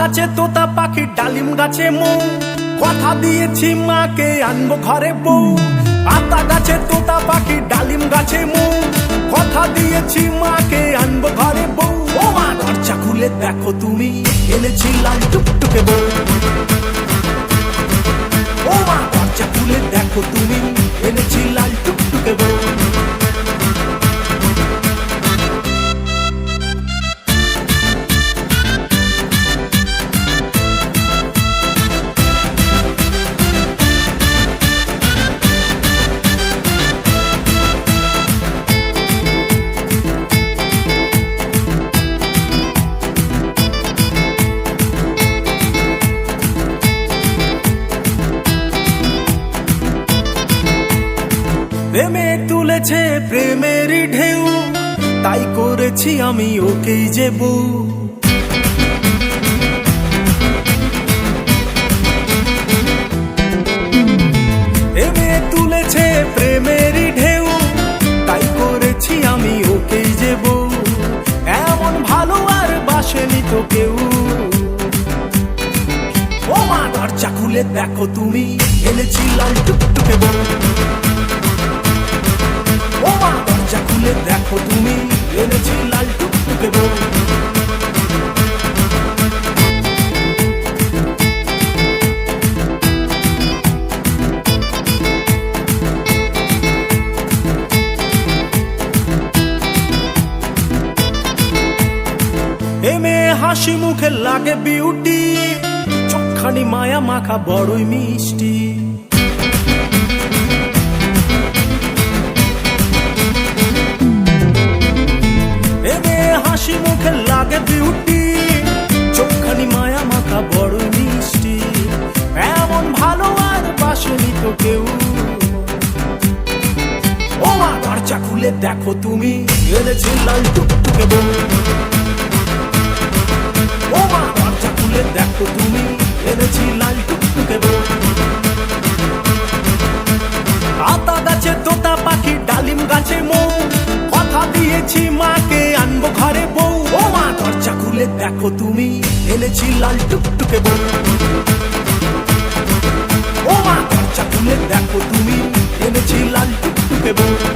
গাছে তোতা পাখি, ডালিম গাছে মৌ। কথা দিয়েছি মাকে, আনব ঘরে বউ। আতা গাছে তোতা পাখি, ডালিম গাছে মৌ। কথা দিয়েছি মাকে, আনব ঘরে বউ। ও মা, দরজা খুলে দেখো তুমি, এনেছি লাল টুকটুকে বউ। ও মা, দরজা খুলে দেখো তুমি, এনেছি প্রেমে তুলেছে প্রেমের ঢেউ। তাই করেছি আমি ওকেই যে বউ। তুলেছে প্রেমের ঢেউ। তাই করেছি আমি ওকেই এমন ভালো আর তো ও দেখো তুমি। এনেছি লাল টুকটুকে বউ। দেখো তুমি, এনেছি লাল টুকটুকে বউ। এমে হাসি মুখে লাগে বিউটি, চোখখানি মায়া মাখা বড়ই মিষ্টি। হাসি মুখে লাগে বিউটি চোখখানি মায়া মাখা বড় মিষ্টি। এমন ভালো আর বাসনি তো কেউ। ও মা, দরজা খুলে দেখো তুমি। এনেছি লাল টুকটুকে বউ। ও মা, দরজা খুলে দেখো তুমি। এনেছি লাল টুকটুকে বউ। আতা গাছে, তোতা পাখি, ডালিম গাছে মৌ। কথা দিয়েছি মাকে ঘরে বউ, ও মা, দরজা খুলে দেখো তুমি। এনেছি লাল টুকটুকে বউ। ও মা, দরজা খুলে দেখো তুমি। এনেছি লাল টুকটুকে বউ।